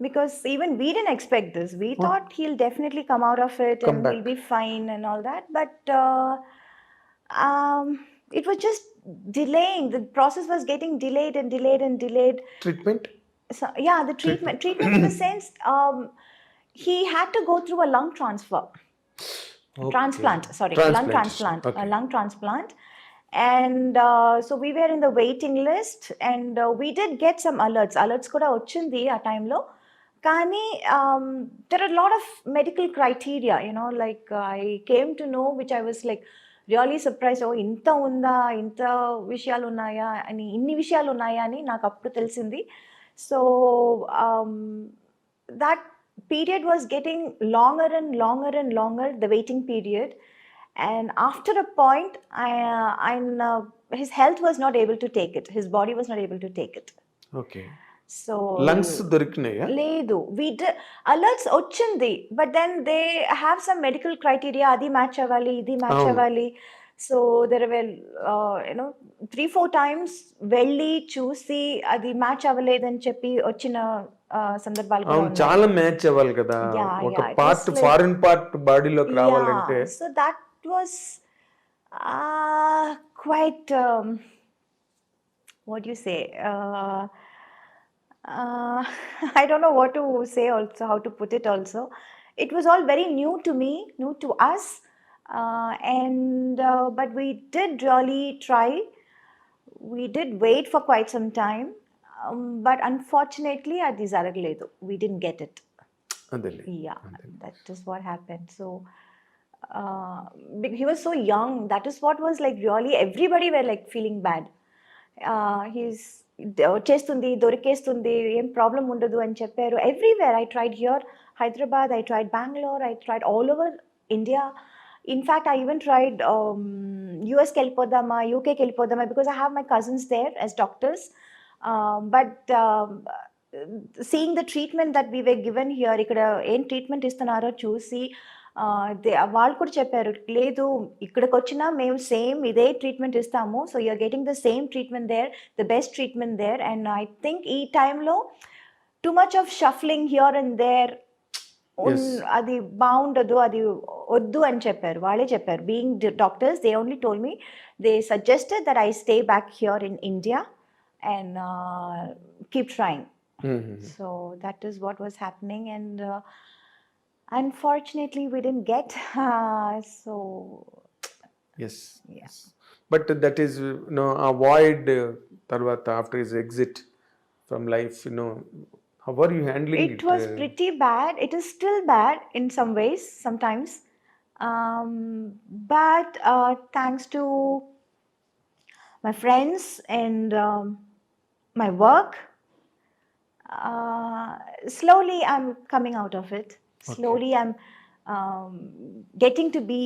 because even we didn't expect this. We Oh. thought he'll definitely come out of it Come and he'll back. be fine and all that. But uh, um, it was just delaying. The process was getting delayed and delayed and delayed. Treatment So yeah, the treatment, treatment in the sense, um, he had to go through a lung transfer. transplant sorry lung transplant a Okay. lung transplant and uh, so we were in the waiting list and uh, we did get some alerts alerts కూడా వచ్చింది ఆ టైంలో కానీ um, there are a lot of medical criteria you know like i came to know which i was like really surprise ఓ ఇంత ఉందా ఇంత విషయాలు ఉన్నాయా అని ఇన్ని విషయాలు ఉన్నాయా అని నాకు అప్పుడు తెలిసింది so that period was getting longer and longer and longer the waiting period and after a point I, uh, I uh, his health was not able to take it his body was not able to take it okay so lungs దొరికినాయా? లేదు. Did alerts వచ్చింది but then they have some medical criteria అది match అవ్వాలి ఇది match. అవ్వాలి. So there well you know three four times వెళ్ళి చూసి అది match అవ్వలేదని చెప్పి వచ్చిన uh, సందర్భాలు. చాలా మ్యాచ్ అవ్వాలి కదా. ఒక పార్ట్ ఫారిన్ పార్ట్ బాడీలోకి రావాలంటే Yeah, so that was uh, quite, um, uh, I don't know what to say also, how to put it also. It was all very new to me, new to us, uh, and uh, but we did really try. We did wait for quite some time, um, but unfortunately, at the Zaragledo, we didn't get it. Adele. Yeah, Adele. that is what happened. So. Uh, he was so young. That is what was like really everybody were like feeling bad. Uh, he's వచ్చేస్తుంది దొరికేస్తుంది ఏం problem ఉండదు అని చెప్పారు. Everywhere I tried here Hyderabad I tried Bangalore I tried all over India in fact I even tried యూఎస్కి వెళ్ళిపోదామా యూకేకి వెళ్ళిపోదామా because I have my cousins there as doctors but seeing the treatment that we way given here ఇక్కడ ఏం treatment ఇస్తున్నారో చూసి వాళ్ళు కూడా చెప్పారు లేదు ఇక్కడికి వచ్చినా మేము సేమ్ ఇదే ట్రీట్మెంట్ ఇస్తాము. So you're getting the same treatment there the best treatment there. And I think ఈ టైంలో too much of shuffling here and there. అది బాగుండదు అది వద్దు అని చెప్పారు. వాళ్ళే చెప్పారు. Being doctors they only told me they suggested that I stay back here in India and keep trying so that is what was happening and uh, unfortunately we didn't get uh, so yes yes but that is you know avoid uh, tarvata after his exit from life you know how were you handling it? It was uh? pretty bad. It is still bad in some ways sometimes. Um, but uh, thanks to my friends and um, my work, uh, slowly I'm coming out of it. Slowly i'm um, getting to be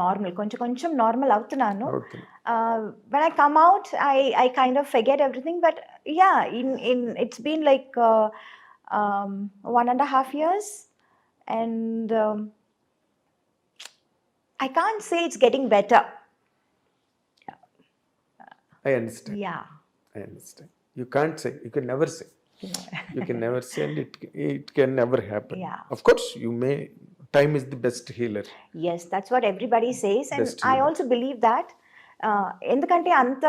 normal కొంచెం కొంచెం normal అవుతున్నాను okay uh, when I come out, I, I kind of forget everything. But yeah, in, in it's been like uh, um, one and a half years, and um, I can't say it's getting better. I understand Yeah. I understand you can't say you can never say you can never say and it, it can never happen Yeah. of course you may time is the best healer Yes, that's what everybody says, and Best I healer. also believe that. Uh, ఎందుకంటే అంత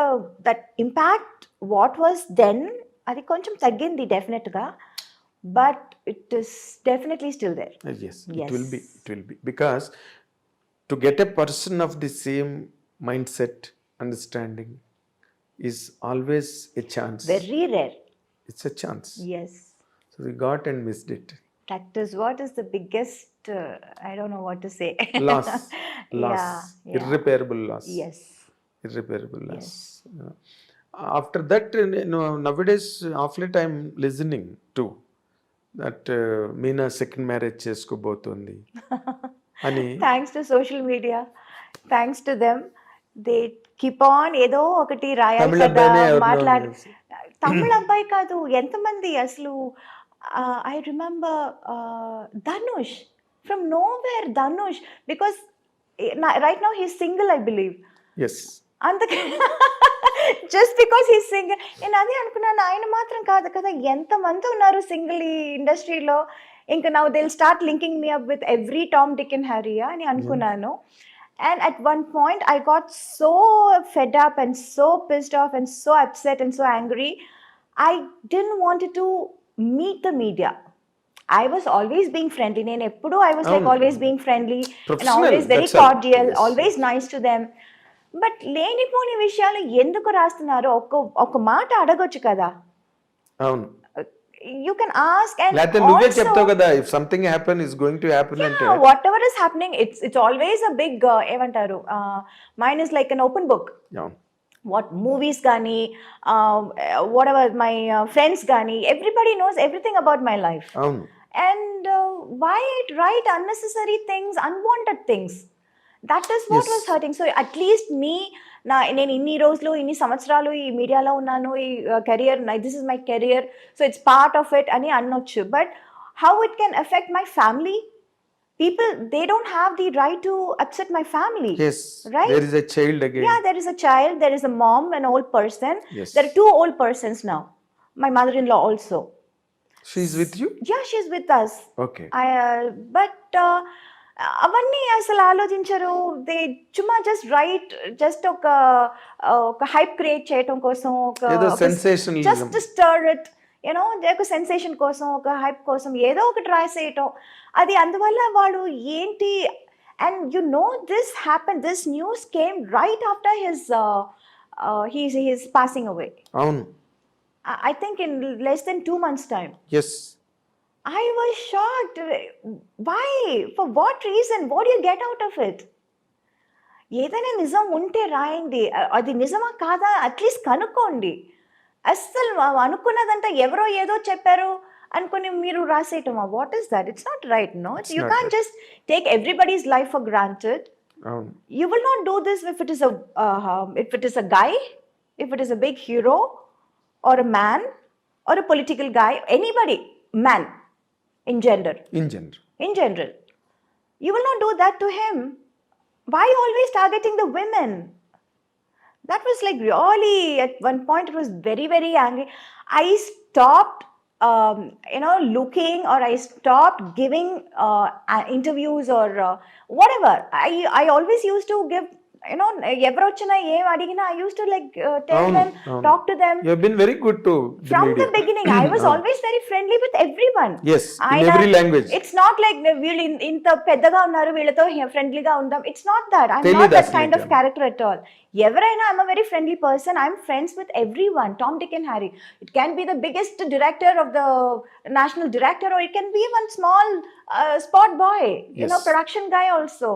that impact what was then అది కొంచెం తగ్గింది డెఫినెట్గా but it is definitely still there Uh, yes, it will be Yes. it will be because to get a person of the same mindset understanding is always a chance very rare it's a chance yes so we got and missed it That is what is the biggest, uh, I don't know what to say. loss loss Yeah, yeah. irreparable loss Yes. irreparable loss you know. after that you know nowadays of late i'm listening to that uh, Meena second marriage చేసుకోబోతుంది అని thanks to social media thanks to them they keep on ఏదో ఒకటి రాయాలి కదా మాట్లాడి తమిళ అబ్బాయి కాదు ఎంతమంది అసలు? I remember Dhanush. From no where Dhanush. Because right now he single I believe yes. అందుకే జస్ట్ బికాస్ ఈ సింగిల్ నేను అదే అనుకున్నాను ఆయన మాత్రం కాదు కదా ఎంతమంది ఉన్నారు సింగిల్ ఈ ఇండస్ట్రీలో? ఇంకా now they'll start linking me up with every Tom Dick and హ్యారియా అని అనుకున్నాను. And at one point I got so fed up and so pissed off and so upset and so angry I didn't wanted to meet the media I was always being friendly. నేను ఎప్పుడు I was like అవును. always being friendly and Professional, always very that's all. cordial, Yes. always nice to them. But లేనిపోని విషయాలు ఎందుకు రాస్తున్నారు ఒక ఒక మాట అడగొచ్చు కదా అవును యూ కెన్ ఆస్క్ లేకపోతే నువ్వే చెప్తావు కదా if something happen is going to happen అంటే whatever is happening it's it's always a big ఏమంటారు mine is like an open book what movies కానీ వాట్ ఎవర్ మై ఫ్రెండ్స్ కానీ everybody knows everything about my life అవును. And uh, why write unnecessary things unwanted things that is what Yes. was hurting so at least me నా నేను ఇన్ని రోజులు ఇన్ని సంవత్సరాలు ఈ మీడియాలో ఉన్నాను ఈ career this is my career so it's part of it అని అనొచ్చు but how it can effect my family people they don't have the right to upset my family yes Right? There is a child again Yeah, there is a child, there is a mom, an old person. Yes. There are two old persons now. My mother in law also. She is with you Yeah, she's with us. Okay but అవన్నీ అసలు ఆలోచించరు. దే చుమ్మా just write just ఒక ఒక hype create చేయటం కోసం ఒక just stir it you know ఒక సెన్సేషన్ కోసం ఒక హైప్ కోసం ఏదో ఒకటి రాసేయటం. అది అందువల్ల వాళ్ళు ఏంటి and you know this happen this news came right after his he's he's passing away. అవును. I think in less than two months time. Yes. I was shocked. Why? For what reason? What do you get out of it? ఏదైనా నిజం ఉంటే రాయండి అ- అది నిజమా కాదా at least కనుక్కోండి అస్సలు అనుకున్నదంతా ఎవరో ఏదో చెప్పారు అనుకుని మీరు రాసేయటమా what is that it's not right no It's you right. Just take everybody's life for granted అవును you will not do this if it is a uh, um, if it is a guy if it is a big hero or a man or a in gender in general. In general. You will not do that to him. Why always targeting the women? That was like really at one point it was very very angry. I stopped um, you know looking or i stopped giving uh, interviews or uh, whatever. I i always used to give you know ఎవరు వచ్చినా ఏం అడిగినా i used to like uh, tell అవును, them అవును. talk to them. You have been very good to from the beginning i was always very friendly with everyone. Yes in ఆయన- every language it's not like వీళ్ళు ఇన్- ఇంత పెద్దగా ఉన్నారు వీళ్ళతో ఫ్రెండ్లీగా ఉందాం ఇట్స్ నాట్ దట్ ఐఎమ్ తెలీదు నాట్ దట్ అసలు కైండ్ ఆఫ్ ఇంకా. క్యారెక్టర్ అట్ ఆల్ ఎవరైనా I'm a very friendly person I'm friends with every one Tom Dick and Harry it can be the biggest director of the national director or it can be one small spot boy you know Yes. Production guy also.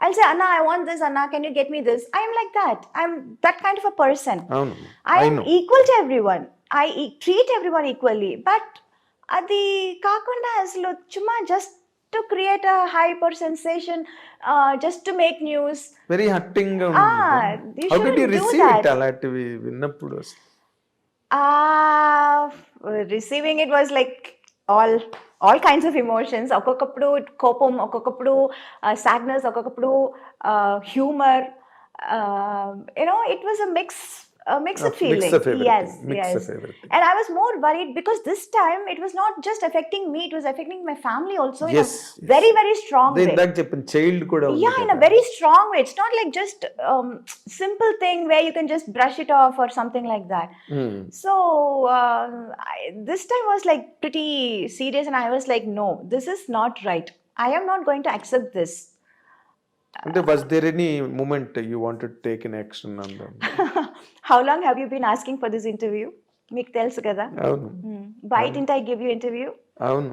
I'll say, Anna, I want this, Anna, can you get me this? I'm like that. I'm that kind of a person. అవును I am no equal to everyone. I e- treat everyone equally. But అది కాకుండా అసలు చుమ్మా just to create a hyper sensation just to make news very హట్టింగ్గా Ah, ఉంది you did you shouldn't do receive that. It అలాంటివి విన్నప్పుడు? Receiving it was like all all kinds of emotions ఒక్కొక్కప్పుడు కోపం ఒక్కొక్కప్పుడు సాడ్నెస్ ఒక్కొక్కప్పుడు humour you know it was a mix A mixed feeling. Yes, mixed yes. And I was more worried because this time it was not just affecting me; it was affecting my family also. Yes, in a yes. very very strong they way. That Japan child could have. Yeah, in a very strong way. It's not like just um, simple thing where you can just brush it off or something like that. So um, I, this time was like pretty serious, and I was like, no, this is not right. I am not going to accept this. అంటే was there any moment you wanted take in action How long have you been asking for this interview? మీకు తెలుసు కదా అవును Hmm. Why didn't I give you interview? అవును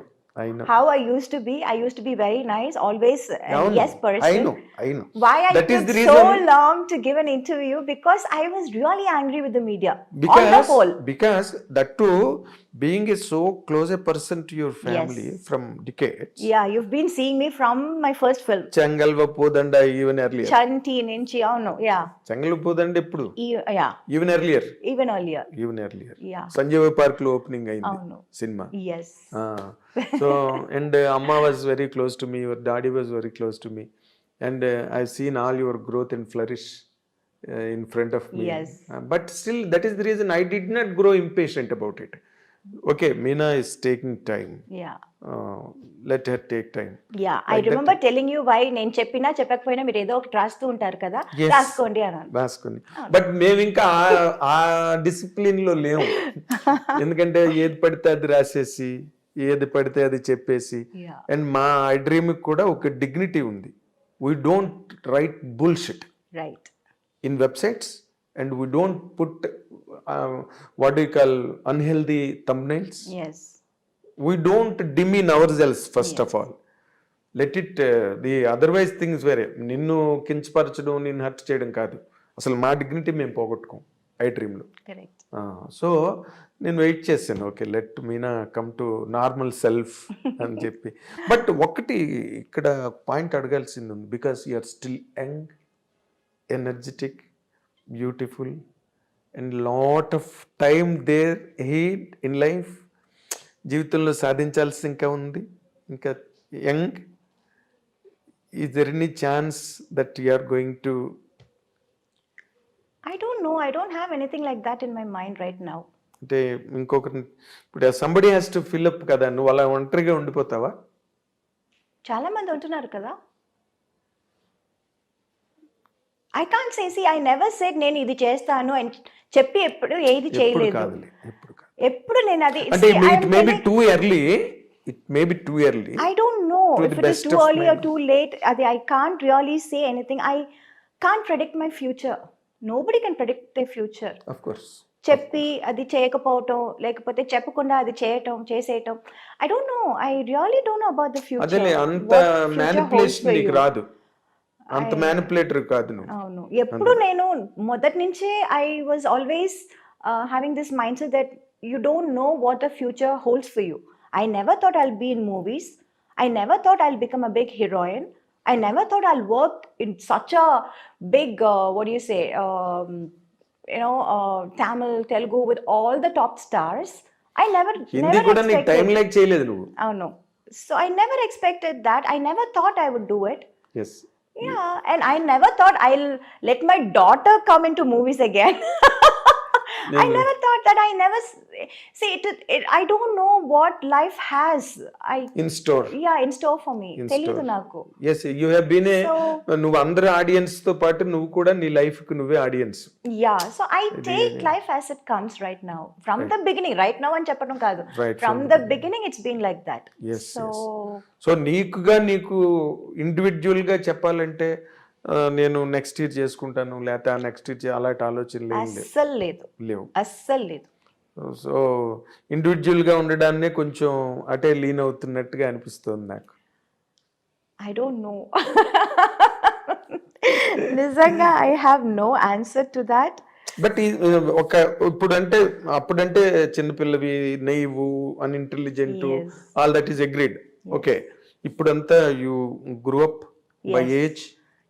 how I used to be. I used to be very nice, always a అవును yes person. అయిను అయిను Why I That is took the so reason- long to give an interview because I was really angry with the media on the whole. Because that to being a so close a person to your family from decades Yeah, you've been seeing me from my first film, Chengalva Poodanda even earlier Chanti Ninchi. Oh no, yeah, Poodanda ఎప్పుడు e- yeah, even earlier even earlier. Even earlier Yeah, Sanjay పార్క్లో opening అయింది oh no, cinema yes. So and అమ్మ was very close to me your daddy was very close to me and I seen all your growth and flourish in front of me. Yes. Uh, but still, that is the reason I did not grow impatient about it. Okay, Meena is taking time. Yeah Uh, let her take time. Remember telling you why నేను చెప్పినా చెప్పకపోయినా మీరు ఏదో ఒకటి రాస్తూ ఉంటారు కదా Yes. రాసుకోండి అన్నాను రాసుకుని బట్ మేము ఇంకా ఆ- ఆ డిసిప్లిన్లో లేము. ఎందుకంటే ఏది పడితే అది రాసేసి ఏది పడితే అది చెప్పేసి. అండ్ మా ఐ డ్రీమ్ కూడా ఒక డిగ్నిటీ ఉంది. We don't write bullshit right in websites and we don't put uh, what do you call unhealthy thumbnails? Yes we don't demean ourselves first of all. Let it uh, the otherwise things వేరే నిన్ను కించపరచడం నిన్ను hurt చేయడం కాదు. అసలు మా dignity మేము పోగొట్టుకోం I డ్రీమ్లో సో నేను వెయిట్ చేశాను. Okay let Meena come to normal self అని చెప్పి. బట్ ఒకటి ఇక్కడ పాయింట్ అడగాల్సింది ఉంది because you're still young energetic beautiful and lot of time there ahead in life జీవితంలో సాధించాల్సి ఇంకా ఉంది. ఇంకా young. Is there any chance that you are going to I don't know I don't have anything like that in my mind right now అంటే ఇంకొకరిని ఇప్పుడు somebody has to fill up కదా నువ్వు అలా ఒంటరిగా ఉండిపోతావా? చాలా మంది ఉంటున్నారు కదా. I can't say see I never said నేను ఇది చేస్తాను అని చెప్పి ఎప్పుడు ఏది చేయలేదు. ఎప్పుడు నేను అది it may be too early it may too early I don't know To if the it is best too of early my or too late. Adi, I can't really say anything. I can't predict my future. Nobody can predict their future. Of course చెప్పి అది చేయకపోవటం లేకపోతే చెప్పకుండా అది చేయటం చేసేయటం. I don't know I really don't know about the future అంత manipulation నీకు రాదు. అంత మ్యానిపులేటర్ కాదు అవును. ఎప్పుడు నేను మొదటి నుంచే I was always having this mind set that you don't know what the future holds for you I never thought I'll be in movies I never thought I'll become a big heroine I never thought I'll work in such a big what you say you know uh, tamil telugu with all the top stars. I never Hindi కూడా నీకు time like చేయలేదు నువ్వు. no so i never expected that. I never thought i would do it. Yes yeah, and I never thought I'll let my daughter come into movies again. I never thought that I never see it, it. I don't know what life has. I in store yeah in store for me. In store. నాకు. Yes you have been a So నువ్వు అందరి ఆడియన్స్తో పాటు నువ్వు కూడా నీ లైఫ్కి నువ్వే audience yeah, so I Really, take really. life as it comes right now. From the beginning, right now అని చెప్పడం కాదు. Right From the beginning, it's been like that. Yes So so నీకుగా నీకు ఇండివిజువల్గా చెప్పాలంటే నేను నెక్స్ట్ ఇయర్ చేసుకుంటాను లేకపోతే next year అలాంటి లేవు అస్సలు లేదు. లేవు అస్సలు లేదు. సో ఇండివిజువల్గా ఉండడాన్నే కొంచెం అటే లీన్ అవుతున్నట్టుగా అనిపిస్తుంది నాకు I don't know. నిజంగా I have no answer to that but ఒక ఇప్పుడంటే అప్పుడంటే చిన్నపిల్లవి నెయ్వు unintelligent Yes. All that is agreed okay ఇప్పుడంతా you grew up by. Age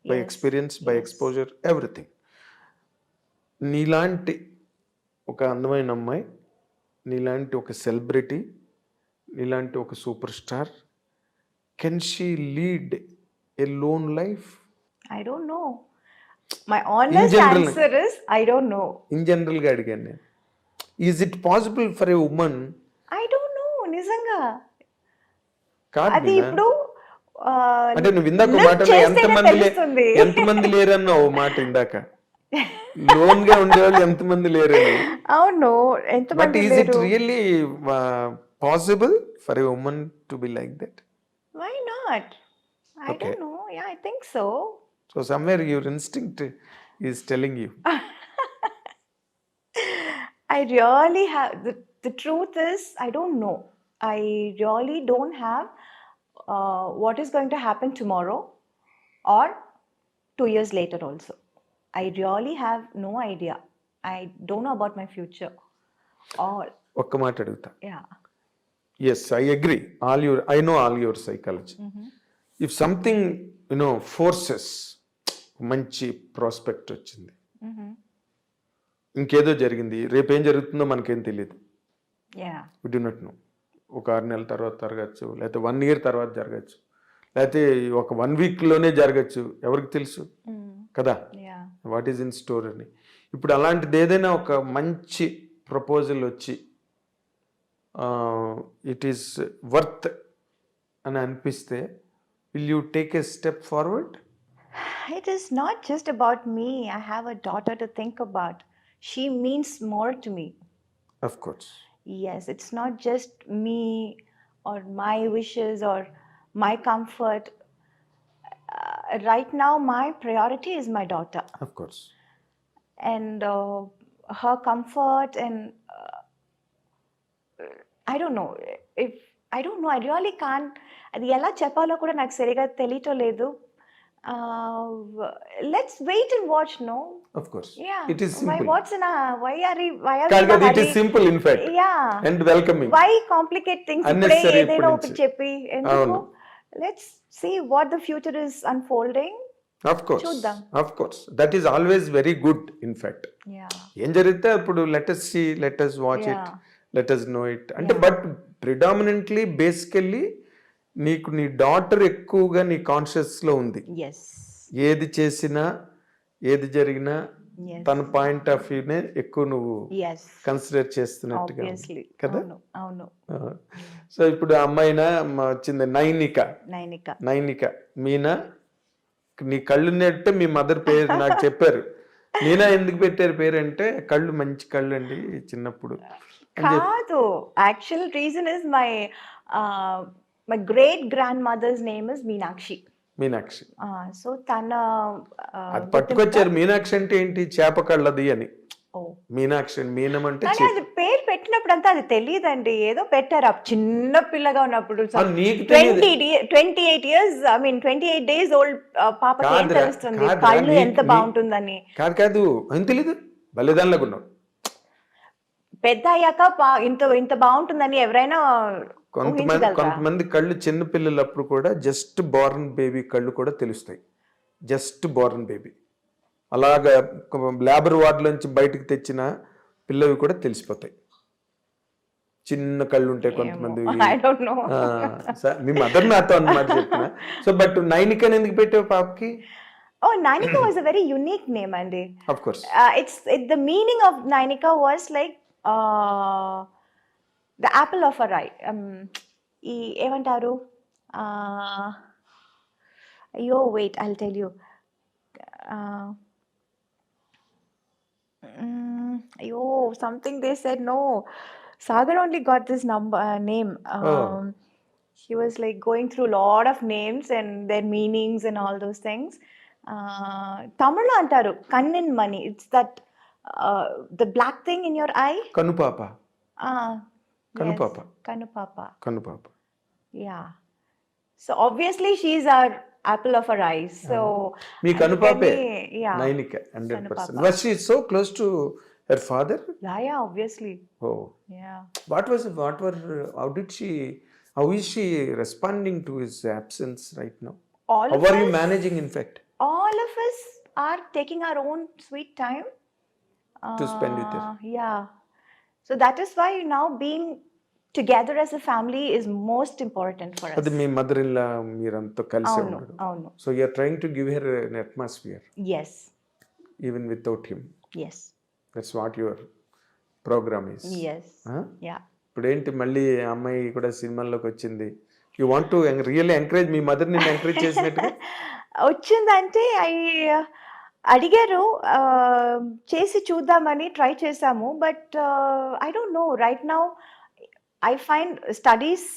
by. Experience by. Exposure everything నీలాంటి ఒక అందమైన అమ్మాయి నీలాంటి ఒక సెలబ్రిటీ నీలాంటి ఒక super star can she lead a lone life I don't know my honest. Answer is I don't know in జనరల్గా అడిగాను నేను is it possible for a woman I don't know నిజంగా అది. ఇప్పుడు అంటే నువ్వు ఇందాక మాట ఎంతమంది. ఎంతమంది లేరన్నావు మాట ఇందాక? లోన్గా ఉండేవాళ్ళు ఎంతమంది లేరని? అవును ఎంతమంది ఈజ్ ఇట్ లేరు? Really possible for a woman to be like that why not I. Don't know yeah I think so so somewhere your instinct is telling you I really have the, the truth is I don't know. I really don't uh, what is going to happen tomorrow or two years later also. I really have no idea. I don't know about my future. Or ఒక్క మాట అడుగుతా yeah. Yes I agree all your I know all your psychology Mhm. If something you know forces మంచి prospect వచ్చింది Mhm. ఇంకేదో జరిగింది రేపేం జరుగుతుందో మనకేం తెలియదు Yeah. We do not know ఒక ఆరు నెలల తర్వాత జరగచ్చు లేకపోతే వన్ ఇయర్ తర్వాత జరగచ్చు లేకపోతే ఒక వన్ వీక్లోనే జరగచ్చు ఎవరికి తెలుసు. కదా. వాట్ ఈజ్ ఇన్ స్టోర్ అని ఇప్పుడు అలాంటిది ఏదైనా ఒక మంచి ప్రపోజల్ వచ్చి ఇట్ ఈస్ వర్త్ అని అనిపిస్తే will you take a step forward It is not just about me. I have a daughter to think about. She means more to me. Of course Yes, it's not just me or my wishes or my comfort. Uh, right now, my priority is my daughter of course and uh, her comfort. And uh, I don't know if I don't know. I really can't. అది ఎలా చెప్పాలో కూడా నాకు సరిగా తెలియటం లేదు let's wait and watch no of course it why simple what's in why are why కాదు కాదు it are simple in fact yeah and welcoming why complicate things ఇప్పుడే Unnecessary ఏదైనా ఒకటి. చెప్పి ఎందుకు. Let's see what the future is unfolding of course. Of course that is always very good in fact ఏం జరిగితే అప్పుడు let us see let us watch it Yeah. Let us know it అంటే. But predominantly basically నీకు నీ daughter ఎక్కువగా నీ కాన్షియస్లో ఉంది ఏది చేసినా ఏది జరిగినా తన పాయింట్ ఆఫ్ వ్యూనే ఎక్కువ నువ్వు కన్సిడర్ చేస్తున్నట్టుగా కదా? అవును. సో ఇప్పుడు అమ్మాయిన వచ్చింది నైనిక. నైనిక. నైనిక. మీనా? నీ కళ్ళు నెట్టే మీ మదర్ పేరు నాకు చెప్పారు. మీనా ఎందుకు పెట్టారు పేరు అంటే కళ్ళు మంచి కళ్ళు అండి చిన్నప్పుడు. కాదు. Actual reason is my my great grand mother's name is Meenakshi Meenakshi so తన అది పట్టుకొచ్చారు మీనాక్షి అంటే ఏంటి? చేప కళ్ళది అని. ఓ. మీనాక్షి మీనం అంటే. అది పేరు పెట్టినప్పుడు అంతా అది తెలియదండి. ఏదో పెట్టారు. చిన్న పిల్లగా ఉన్నప్పుడు తెలియదు. Twenty twenty eight years I mean twenty eight days old ఏం కాదురా, తెలుస్తుంది? కళ్ళు ఎంత బాగుంటుందని. కాదు కాదు. అని తెలీదు? బలిదానిలాగా ఉన్నావు. పెద్ద అయ్యాక ఇంత ఇంత బాగుంటుందని ఎవరైనా కొంతమంది? కొంతమంది కళ్ళు చిన్న పిల్లలప్పుడు కూడా జస్ట్ బోర్న్ బేబీ కళ్ళు కూడా తెలుస్తాయి. జస్ట్ బోర్న్ బేబీ అలాగా లేబర్ వార్డులోంచి బయటకు తెచ్చిన పిల్లవి కూడా తెలిసిపోతాయి. చిన్న కళ్ళు ఉంటాయి కొంతమంది మీ మదర్ నాతో అన్నమాట చెప్పిన. సో బట్ నైనికని ఎందుకు పెట్టావు పాపకి? ఓ Nainika was a very unique name అండి. Of course it's the meaning of Nainika was like the apple of a eye Um, ఈ ఏమంటారు Uh, అయ్యో wait I tell you Uh, mm, అయ్యో something they said no Sagar only got this number name Oh. he was like going through a lot of names and their meanings and all those things. Uh, Tamil antaru kannin money. It's that uh, the black thing in your eye. Kanupapa Kanupapa. Kanupapa. Kanupapa. Yeah. So obviously she's our apple of her eyes. So me Kanupape. Yeah. Nainika, hundred percent. Was she so close to her father? Yeah, yeah, obviously. Oh. Yeah. What was what were how did she how is she responding to his absence right now? All how are you managing in fact? All of us are taking our own sweet time. To spend with her. Uh, yeah. So that is why now being together as a family is most important for us. అది మీ mother in law మీరంతా కలిసి అవును ఉన్నాడు. అవును. So you're trying to give her an atmosphere yes even without him yes that's what your programme is yes yeah ఇప్పుడు ఏంటి మళ్ళీ ఆ అమ్మాయి కూడా సినిమాల్లోకి వచ్చింది? You want to really encourage me mother నిన్ను ఎంకరేజ్ చేసినట్టుగా? వచ్చిందంటే ఐ అడిగారు ఆ, చేసి చూద్దామని ట్రై చేసాము but I don't know right now I find studies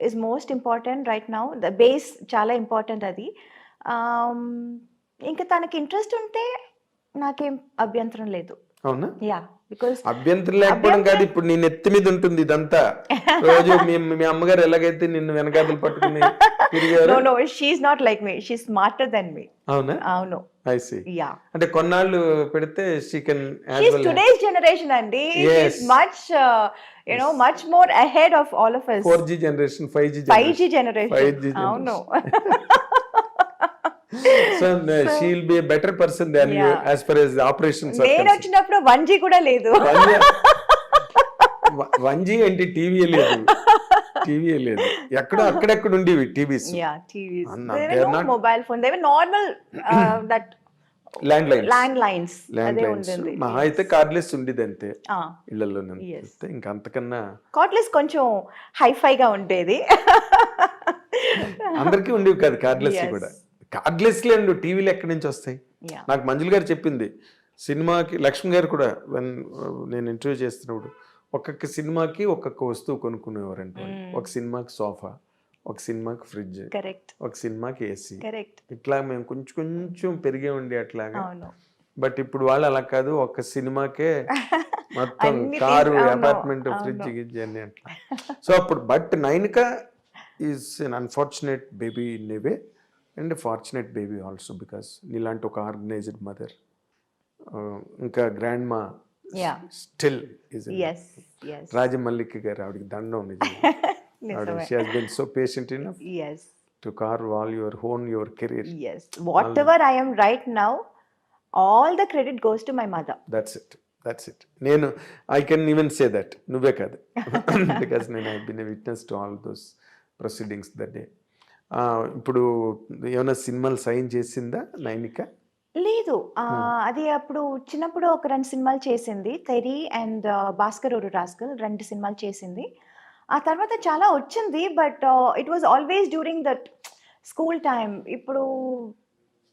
is most important right now the base చాలా ఇంపార్టెంట్ అది. Um, ఇంకా తనకి ఇంట్రెస్ట్ ఉంటే నాకేం అభ్యంతరం లేదు. అవునా? యా బికాస్ అభ్యంతరం లేకపోవడం కాదు ఇప్పుడు నీ నెత్తి మీద ఉంటుంది ఇదంతా. రోజు మీ మీ అమ్మగారు ఎలాగైతే నిన్ను వెనకాతలు పట్టుకుని no no she's not like me she smarter than me అవునా? అవును. ఐ సి యా అంటే కొన్నాళ్ళు పెడితే she can. Yes. She's much, uh, you know, much more ahead of all of us. Four G generation five G 5G generation. 5G Oh no. So she will be better person than you Yeah. As far as operations నేను వచ్చినప్పుడు one G కూడా లేదు. TV లేదు. TV లేదు. ఎక్కడో అక్కడెక్కడ ఉండేవి TVs. Yeah TVs. there they were no not- mobile phone. They were normal uh, that landline landlines land అదే లైన్స్ ఉంటుంది మహా అయితే కార్డ్లెస్ ఉండేది అంతే ఇళ్ళలో Yes. ఇంకా అంతకన్నా కార్డ్లెస్ కొంచెం హైఫైగా ఉండేది. అందరికీ ఉండేవి కాదు కార్డ్లెస్ Yes. కూడా. కార్డ్లెస్ లేండు టీవీలు ఎక్కడి నుంచి వస్తాయి? Yeah. నాకు మంజుల గారు చెప్పింది సినిమాకి లక్ష్మి గారు కూడా when, uh, నేను ఇంటర్వ్యూ చేస్తున్నప్పుడు ఒక్కొక్క సినిమాకి ఒక్కొక్క వస్తువు కొనుక్కునేవారంట. ఒక సినిమాకి సోఫా ఒక సినిమాకి ఫ్రిడ్జ్ కరెక్ట్ ఒక సినిమాకి ఏసీ కరెక్ట్ ఇట్లా మేము కొంచెం కొంచెం పెరిగే ఉండి అట్లాగా బట్ ఇప్పుడు వాళ్ళు అలా కాదు ఒక సినిమాకే మొత్తం కారు అపార్ట్మెంట్. ఫ్రిడ్జ్ గిడ్జ్ అన్ని అట్లా సో అప్పుడు but Nainika is an unfortunate baby in a way and fortunate baby also because నీలాంటి ఒక ఆర్గనైజ్డ్ మదర్ ఇంకా గ్రాండ్ మా. స్టిల్ రాజమల్లిక గారు ఆవిడకి దండం so patient to carve all your hone your career whatever I right now all the credit goes to my mother that's it that's it నేను I can even say that నువ్వే కాదు. Because నేను I been witness to all those proceedings that day ఇప్పుడు ఏమైనా సినిమాలు sign చేసిందా నైనిక? లేదు. అది అప్పుడు చిన్నప్పుడు ఒక రెండు సినిమాలు చేసింది. తెరి అండ్ భాస్కర్ ఒరు రాస్కల్ రెండు సినిమాలు చేసింది. ఆ తర్వాత చాలా వచ్చింది but it was always during that school time ఇప్పుడు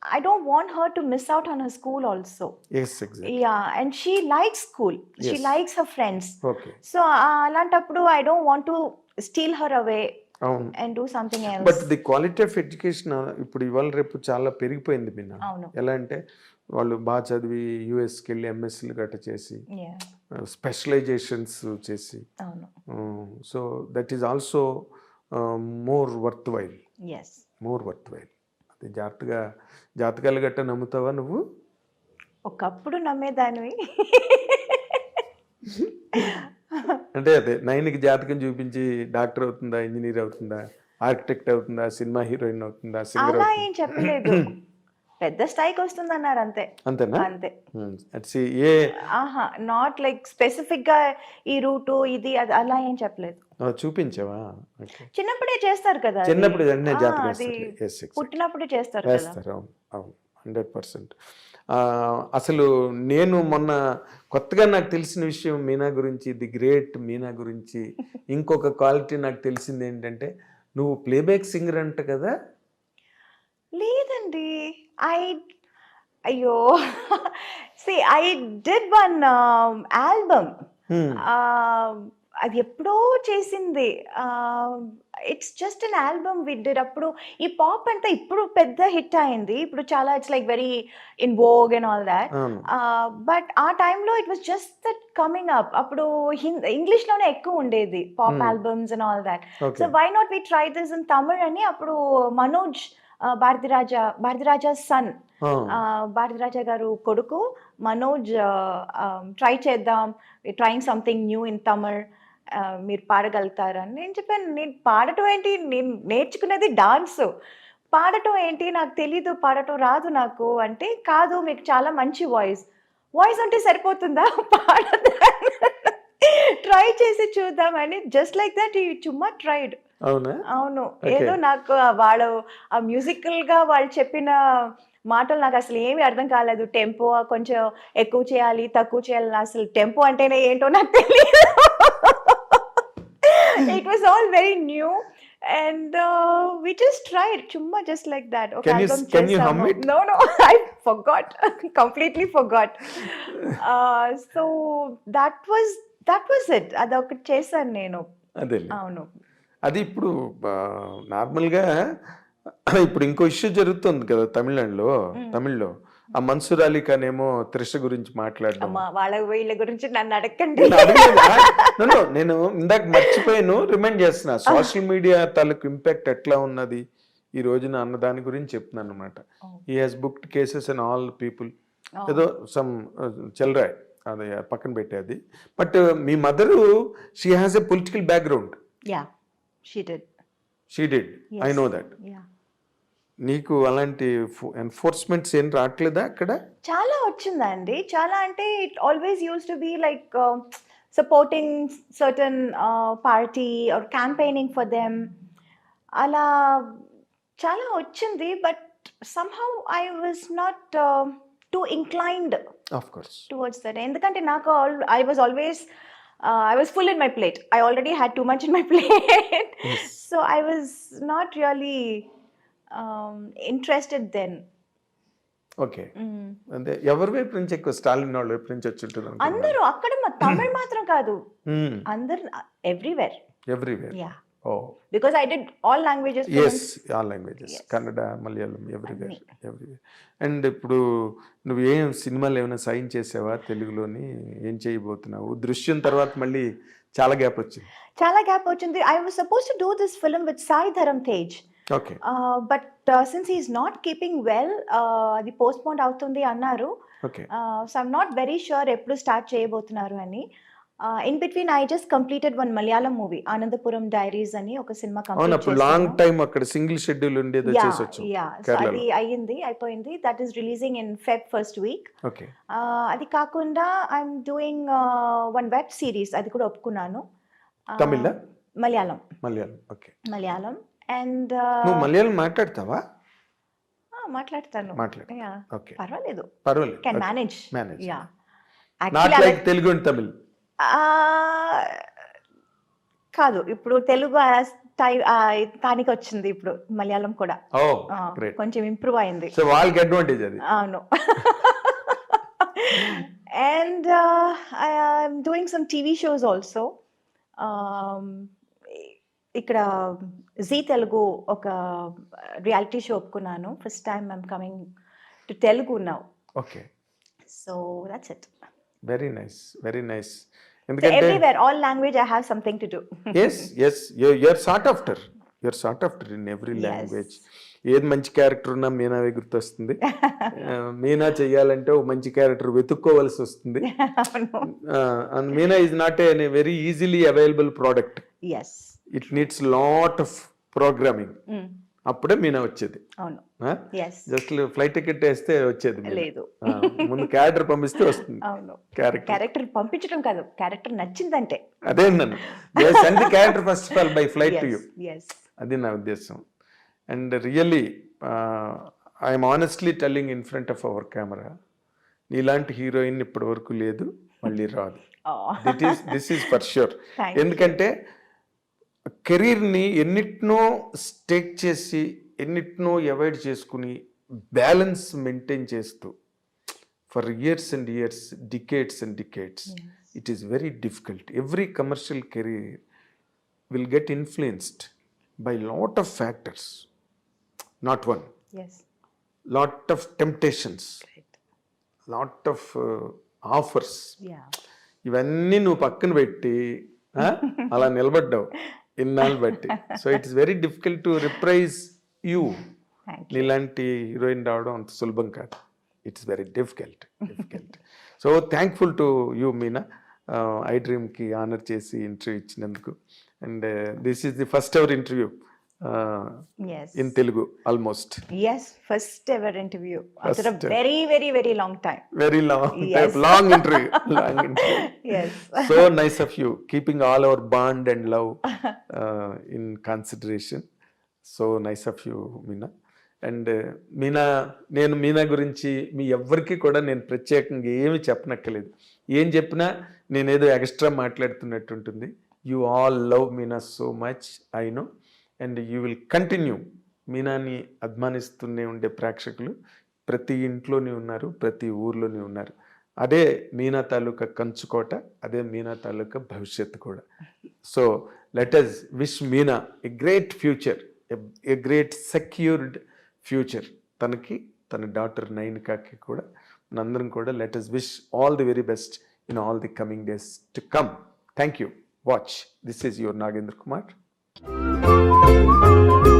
I don't want her to miss out on her school also yeah and she likes school she. Likes her friends okay so అలాంటప్పుడు I don't want to steal her away and do something but else the quality of education ఇప్పుడు ఇవాళ రేపు చాలా పెరిగిపోయింది మిన్న. ఎలా అంటే వాళ్ళు బాగా చదివి యూఎస్కి వెళ్ళి ఎంఎస్సీలు గట్ట చేసి స్పెషలైజేషన్స్ చేసి అవును. So that is also more worthwhile more worthwhile అది జాగ్రత్తగా జాతకాలు గట్ట నమ్ముతావా నువ్వు? ఒకప్పుడు నమ్మేదానివి. అంటే అదే నైన్కి జాతకం చూపించి డాక్టర్ అవుతుందా ఇంజనీర్ అవుతుందా ఆర్కిటెక్ట్ అవుతుందా సినిమా హీరోయిన్ అవుతుందా సింగర్ అలా ఏం చెప్పలేదు. పెద్ద స్థాయికి వస్తుంది అన్నారు అంతే. అంతేనా? అంతే. అట్సి ఏ ఆహా నాట్ లైక్ స్పెసిఫిక్గా ఈ రూటు ఇది అది అలా ఏం చెప్పలేదు. చూపించావా? చిన్నప్పుడే చేస్తారు కదా. చిన్నప్పుడు పుట్టినప్పుడే చేస్తారు అవును హండ్రెడ్ పర్సెంట్. అసలు నేను మొన్న కొత్తగా నాకు తెలిసిన విషయం మీనా గురించి ది గ్రేట్ మీనా గురించి. ఇంకొక క్వాలిటీ నాకు తెలిసింది ఏంటంటే నువ్వు ప్లేబ్యాక్ సింగర్ అంట కదా? లేదండి. ఐ అయ్యో. See I did one album. అది ఎప్పుడో చేసింది. It's just an album we did అప్పుడు ఈ పాప్ అంతా ఇప్పుడు పెద్ద హిట్ అయింది. ఇప్పుడు చాలా it's like very in vogue and all that but ఆ టైంలో it was just that coming up అప్పుడు హింద్ ఇంగ్లీష్లోనే ఎక్కువ ఉండేది pop. Albums and all that so why not we try this in Tamil అని అప్పుడు మనోజ్ భారతిరాజా భారతిరాజా సన్ భారతిరాజా గారు కొడుకు మనోజ్ ట్రై చేద్దాం. Trying something new in Tamil మీరు పాడగలుగుతారని నేను చెప్పాను. నేను పాడటం ఏంటి? నేను నేర్చుకునేది డాన్స్. పాడటం ఏంటి? నాకు తెలీదు పాడటం రాదు నాకు అంటే కాదు మీకు చాలా మంచి వాయిస్. వాయిస్ అంటే సరిపోతుందా? పాడదా? ట్రై చేసి చూద్దామని జస్ట్ లైక్ దట్ ఈ చుమ్మా ట్రైడ్. అవునా. ఏదో నాకు వాళ్ళు ఆ మ్యూజికల్గా వాళ్ళు చెప్పిన మాటలు నాకు అసలు ఏమీ అర్థం కాలేదు. టెంపో కొంచెం ఎక్కువ చేయాలి తక్కువ చేయాలి అసలు టెంపో అంటేనే ఏంటో నాకు తెలియదు. It was all very new and we just tried చుమ్మా జస్ట్ లైక్ దాట్ ఒక Can you- can you hum it? No no I forgot completely forgot so that was that was it అదొకటి చేశాను నేను. అదే అవును. అది ఇప్పుడు నార్మల్గా ఇప్పుడు ఇంకో ఇష్యూ జరుగుతుంది కదా తమిళనాడులో. తమిళ్ళో. ఆ మన్సూర్ అలీ ఖాన్ ఏమో త్రిష గురించి మాట్లాడడం. వాళ్ళ వీళ్ళ గురించి నన్ను అడగండి నేను ఇందాక మర్చిపోయాను రిమైండ్ చేస్తున్నా. సోషల్ మీడియా తాలూకు ఇంపాక్ట్ ఎట్లా ఉన్నది? ఈ రోజున అన్న దాని గురించి చెప్తున్నాను అనమాట ఈ has booked cases and all people ఏదో సమ్ చెల్రాయ్ అది పక్కన పెట్టేది. But me mother she has a political background yeah she did she did I know that yeah నీకు అలాంటి ఎన్ఫోర్స్మెంట్స్ ఏం రావట్లేదా అక్కడ? చాలా వచ్చిందండి. చాలా అంటే it always use to be like supporting certain party or campaigning for them అలా చాలా వచ్చింది but somehow I was not too inclined of course towards that ఎందుకంటే నాకు I was always I was full in my plate I already had too much in my plate so I was not really interested then okay అంటే ఎవరి వైపు నుంచి ఎక్కువ స్టాలిన్ వాళ్ళ వైపు నుంచి వచ్చి ఉంటుంది అందరూ అక్కడ మా తమిళ్ మాత్రం కాదు. అందరు everywhere everywhere yeah oh because I did all languages yes all languages Yes. Kannada Malayalam everywhere. Everywhere and ఇప్పుడు నువ్వు ఏం సినిమాలు ఏమైనా సైన్ చేసావా తెలుగులోని? ఏం చేయబోతున్నావు? దృశ్యం తర్వాత మళ్ళీ చాలా గ్యాప్ వచ్చింది. చాలా గ్యాప్ వచ్చింది. I was suppose to do this film with Sai Dharam Tej but since is not keeping well అది పోస్ట్ పోన్ అవుతుంది అన్నారు. So I'm not very sure ఎప్పుడు స్టార్ట్ చేయబోతున్నారు అని. In between I just completed one Malayalam movie Anandapuram diaries అని ఒక సినిమా అప్పుడు లాంగ్ టైం అక్కడ సింగిల్ షెడ్యూల్ ఉండేది యా. అది అయ్యింది అయిపోయింది. That is releasing in Feb first week అది కాకుండా I'm doing one web series అది కూడా ఒప్పుకున్నాను. తమిళ మలయాళం మలయాళం ఓకే. మలయాళం అండ్ నువ్వు మలయాళం మాట్లాడతావా? మాట్లాడతాను. పర్వాలేదు. పర్వాలేదు. Can. Manage. Yeah. Not like Telugu and Tamil. కాదు. ఇప్పుడు తెలుగు తానికి వచ్చింది ఇప్పుడు మలయాళం కూడా. కొంచెం ఇంప్రూవ్ అయింది. సో వాళ్ళకి అడ్వాంటేజ్ అది. అవును. And I'm doing some TV shows also ఇక్కడ జీ తెలుగు ఒక రియాలిటీ షో ఒప్పుకున్నాను. First time I'm coming to Telugu now okay so that's it very nice very nice ఎందుకంటే everywhere all language I have something to do yes yes you're sort after you're sort after in every Yes. Language ఏది మంచి character ఉన్నా మీనావే గుర్తొస్తుంది. మీనా చెయ్యాలంటే ఒక మంచి character వెతుక్కోవలసి వస్తుంది. Meena is not a very easily available product yes it needs lot of programming అప్పుడే మీనా వచ్చేది. జస్ట్ ఫ్లైట్ టికెట్ వేస్తే వచ్చేది. లేదు. ముందు క్యారెక్టర్ పంపిస్తే వస్తుంది. క్యారెక్టర్ పంపించడం కాదు. క్యారెక్టర్ నచ్చిందంటే. అదే send character first of all by flight to you అది నా ఉద్దేశం. And really I'm honestly telling in front of our camera నీలాంటి హీరోయిన్ ఇప్పటి వరకు లేదు మళ్ళీ రాదు. That is this is for sure ఎందుకంటే కెరీర్ని ఎన్నిటినో స్టేక్ చేసి ఎన్నిటినో అవాయిడ్ చేసుకుని బ్యాలెన్స్ మెయింటైన్ చేస్తూ for years and years decades and decades it is very difficult. Every commercial career will get influenced by lot of factors. Not one. Lot of temptations. Lot of offers. ఇవన్నీ నువ్వు పక్కన పెట్టి అలా నిలబడ్డావు. ఇన్నాళ్ళు బట్టి. So it's very difficult to reprise you నీలాంటి heroine రావడం అంత సులభం కాదు. It's very difficult difficult so thankful to you Meena I డ్రీమ్కి honour చేసి ఇంటర్వ్యూ ఇచ్చినందుకు. And this is the first our interview in Telugu almost yes first ever interview after. Very very very long time very long. Long interview long interview nice of you. Keeping all our bond and love uh, in consideration. So nice of you Meena and Meena నేను మీనా గురించి మీ ఎవ్వరికి కూడా నేను ప్రత్యేకంగా ఏమి చెప్పనక్కలేదు ఏం చెప్పినా నేనేదో ఎక్స్ట్రా మాట్లాడుతున్నట్టు ఉంటుంది you all love Meena so much I know and you will continue మీనాని అభిమానిస్తూనే ఉండే ప్రేక్షకులు. ప్రతి ఇంట్లోనే ఉన్నారు ప్రతి ఊర్లోనే ఉన్నారు. అదే మీనా తాలూకా కంచుకోట అదే మీనా తాలూకా భవిష్యత్తు కూడా. So let us wish Meena a great future a great secured future తనకి తన డాటర్ నైనికాకి కూడా మనందరం కూడా let us wish all the very best in all the coming days to come thank you watch this is your Nagendra Kumar Música